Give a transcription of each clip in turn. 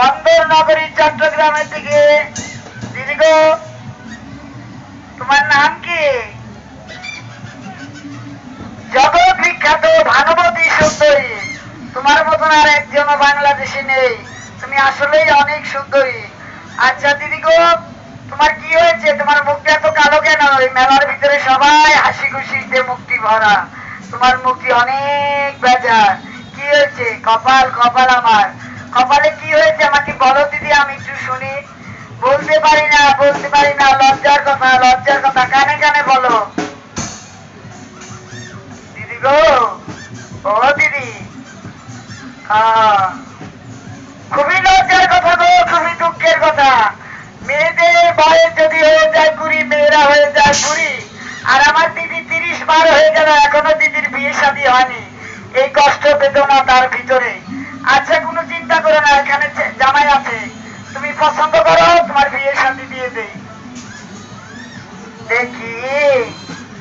বন্দর নগরী চট্টগ্রামের থেকে দিদি তোমার নাম কি? জগৎ বিখ্যাত ভানুমতী সুন্দরী। তোমার মতন আর একজন বাংলাদেশে নেই। তুমি আসলেই অনেক সুন্দরী। আচ্ছা দিদি গো তোমার কি হয়েছে? তোমার মুখটা এত কালো কেন? ওই মেলার ভিতরে সবাই হাসি খুশিতে মুক্তি ভরা। তোমার মুক্তি অনেক বেজার কি হয়েছে? কপাল কপাল আমার। কপালে কি হয়েছে আমাকে বলো দিদি আমি একটু শুনি বলতে পারি না, বলতে পারি না, লজ্জার কথা লজ্জার কথা, কানে কানে বলো। দিদি গো, ও দিদি খুবই লজ্জার কথা গো, খুবই দুঃখের কথা। মেয়েদের বয়স যদি হয়ে যায় কুড়ি মেয়েরা হয়ে যায় কুড়ি আর আমার দিদি তিরিশ বার হয়ে গেল, এখনও দিদির বিয়ে শাদী হয়নি। এই কষ্ট, বেদনা তার ভিতরে। আচ্ছা কোনো চিন্তা করো না, এখানে জামাই আছে। তুমি পছন্দ করো? দেখি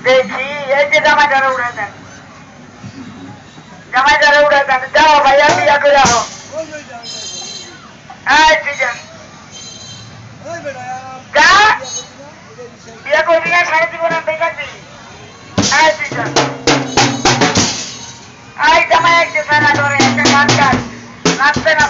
দেখি এই যে জামাইটারে উড়ে দেন জামাইটারে উড়ে দেন যাও ভাইয়া বিয়া করে আহ হ্যাঁ আছে যা না হ্যাঁ একটা সারা ধরে একটা গান গান নাচতে জায়গা